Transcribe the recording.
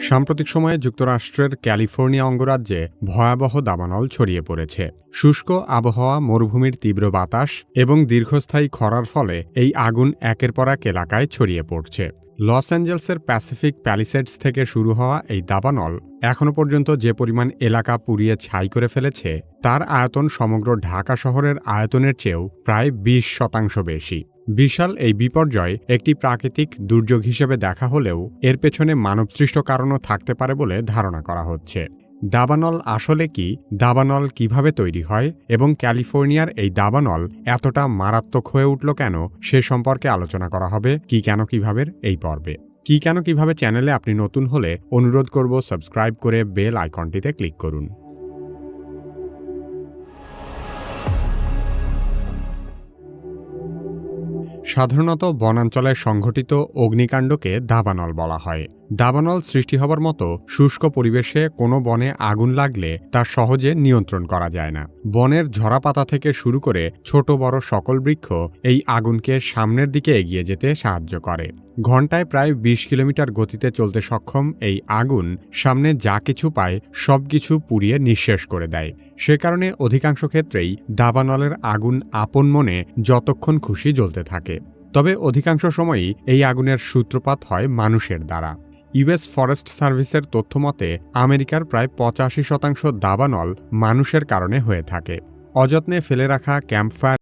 সাম্প্রতিক সময়ে যুক্তরাষ্ট্রের ক্যালিফোর্নিয়া অঙ্গরাজ্যে ভয়াবহ দাবানল ছড়িয়ে পড়েছে। শুষ্ক আবহাওয়া, মরুভূমির তীব্র বাতাস এবং দীর্ঘস্থায়ী খরার ফলে এই আগুন একের পর এক এলাকায় ছড়িয়ে পড়ছে। লস অ্যাঞ্জেলসের প্যাসিফিক প্যালিসেডস থেকে শুরু হওয়া এই দাবানল এখনও পর্যন্ত যে পরিমাণ এলাকা পুড়িয়ে ছাই করে ফেলেছে, তার আয়তন সমগ্র ঢাকা শহরের আয়তনের চেয়েও প্রায় বিশ শতাংশ বেশি। বিশাল এই বিপর্যয় একটি প্রাকৃতিক দুর্যোগ হিসেবে দেখা হলেও এর পেছনে মানবসৃষ্ট কারণও থাকতে পারে বলে ধারণা করা হচ্ছে। দাবানল আসলে কি? দাবানল কীভাবে তৈরি হয়? এবং ক্যালিফোর্নিয়ার এই দাবানল এতটা মারাত্মক হয়ে উঠল কেন? সে সম্পর্কে আলোচনা করা হবে কি কেন কীভাবে এই পর্বে। কি কেন কীভাবে চ্যানেলে আপনি নতুন হলে অনুরোধ করব সাবস্ক্রাইব করে বেল আইকনটিতে ক্লিক করুন। সাধারণত বনাঞ্চলে সংঘটিত অগ্নিকাণ্ডকে দাবানল বলা হয়। দাবানল সৃষ্টি হবার মতো শুষ্ক পরিবেশে কোনো বনে আগুন লাগলে তা সহজে নিয়ন্ত্রণ করা যায় না। বনের ঝরাপাতা থেকে শুরু করে ছোট বড় সকল বৃক্ষ এই আগুনকে সামনের দিকে এগিয়ে যেতে সাহায্য করে। ঘন্টায় প্রায় ২০ কিলোমিটার গতিতে চলতে সক্ষম এই আগুন সামনে যা কিছু পায় সবকিছু পুড়িয়ে নিঃশেষ করে দেয়। সে কারণে অধিকাংশ ক্ষেত্রেই দাবানলের আগুন আপন মনে যতক্ষণ খুশি জ্বলতে থাকে। তবে অধিকাংশ সময়ই এই আগুনের সূত্রপাত হয় মানুষের দ্বারা। ইউএস ফরেস্ট সার্ভিসের তথ্যমতে আমেরিকার প্রায় পঁচাশি শতাংশ দাবানল মানুষের কারণে হয়ে থাকে। অযত্নে ফেলে রাখা ক্যাম্পফায়ার